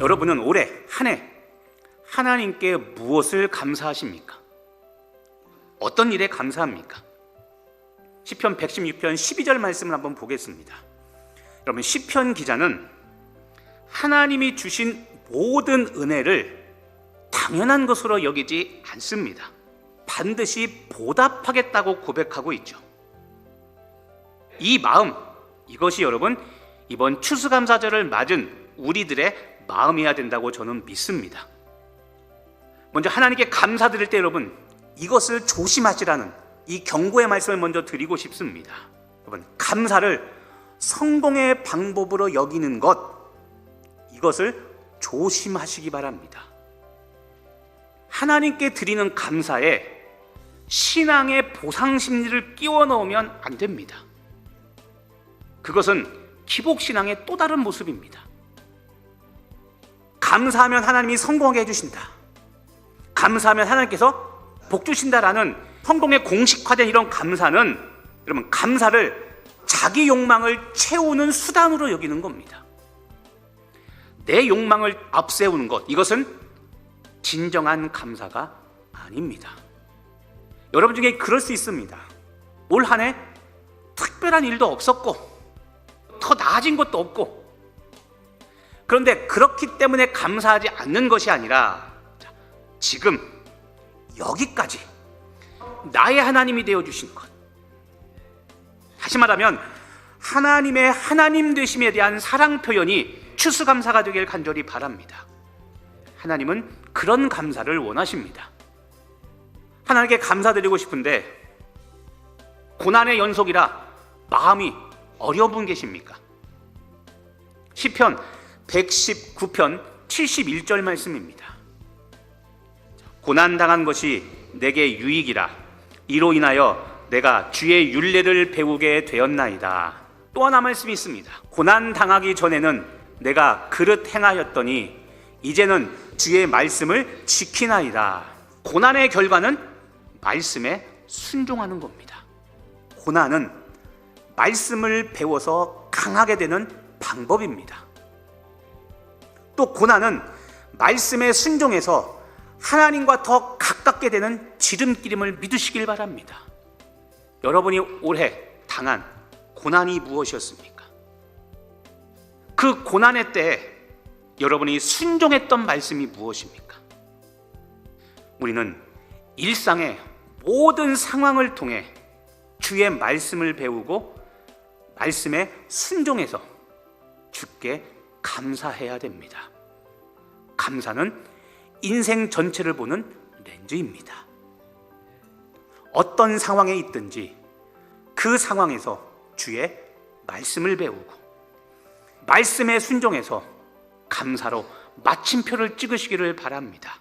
여러분은 올해 한 해 하나님께 무엇을 감사하십니까? 어떤 일에 감사합니까? 시편 116편 12절 말씀을 한번 보겠습니다. 여러분 시편 기자는 하나님이 주신 모든 은혜를 당연한 것으로 여기지 않습니다. 반드시 보답하겠다고 고백하고 있죠. 이 마음, 이것이 여러분 이번 추수감사절을 맞은 우리들의 마음이어야 된다고 저는 믿습니다. 먼저 하나님께 감사드릴 때 여러분 이것을 조심하시라는 이 경고의 말씀을 먼저 드리고 싶습니다. 여러분 감사를 성공의 방법으로 여기는 것 이것을 조심하시기 바랍니다. 하나님께 드리는 감사에 신앙의 보상 심리를 끼워 넣으면 안 됩니다. 그것은 기복 신앙의 또 다른 모습입니다. 감사하면 하나님이 성공하게 해주신다. 감사하면 하나님께서 복 주신다라는 성공의 공식화된 이런 감사는 여러분 감사를 자기 욕망을 채우는 수단으로 여기는 겁니다. 내 욕망을 앞세우는 것 이것은 진정한 감사가 아닙니다. 여러분 중에 그럴 수 있습니다. 올 한 해 특별한 일도 없었고 더 나아진 것도 없고 그런데 그렇기 때문에 감사하지 않는 것이 아니라 자, 지금 여기까지 나의 하나님이 되어 주신 것. 다시 말하면 하나님의 하나님 되심에 대한 사랑 표현이 추수 감사가 되길 간절히 바랍니다. 하나님은 그런 감사를 원하십니다. 하나님께 감사드리고 싶은데 고난의 연속이라 마음이 어려운 분 계십니까? 시편 119편 71절 말씀입니다. 고난 당한 것이 내게 유익이라 이로 인하여 내가 주의 윤례를 배우게 되었나이다. 또 하나 말씀이 있습니다. 고난 당하기 전에는 내가 그릇 행하였더니 이제는 주의 말씀을 지키나이다. 고난의 결과는 말씀에 순종하는 겁니다. 고난은 말씀을 배워서 강하게 되는 방법입니다. 또 고난은 말씀에 순종해서 하나님과 더 가깝게 되는 지름길임을 믿으시길 바랍니다. 여러분이 올해 당한 고난이 무엇이었습니까? 그 고난의 때 여러분이 순종했던 말씀이 무엇입니까? 우리는 일상의 모든 상황을 통해 주의 말씀을 배우고 말씀에 순종해서 주께 감사해야 됩니다. 감사는 인생 전체를 보는 렌즈입니다. 어떤 상황에 있든지 그 상황에서 주의 말씀을 배우고 말씀에 순종해서 감사로 마침표를 찍으시기를 바랍니다.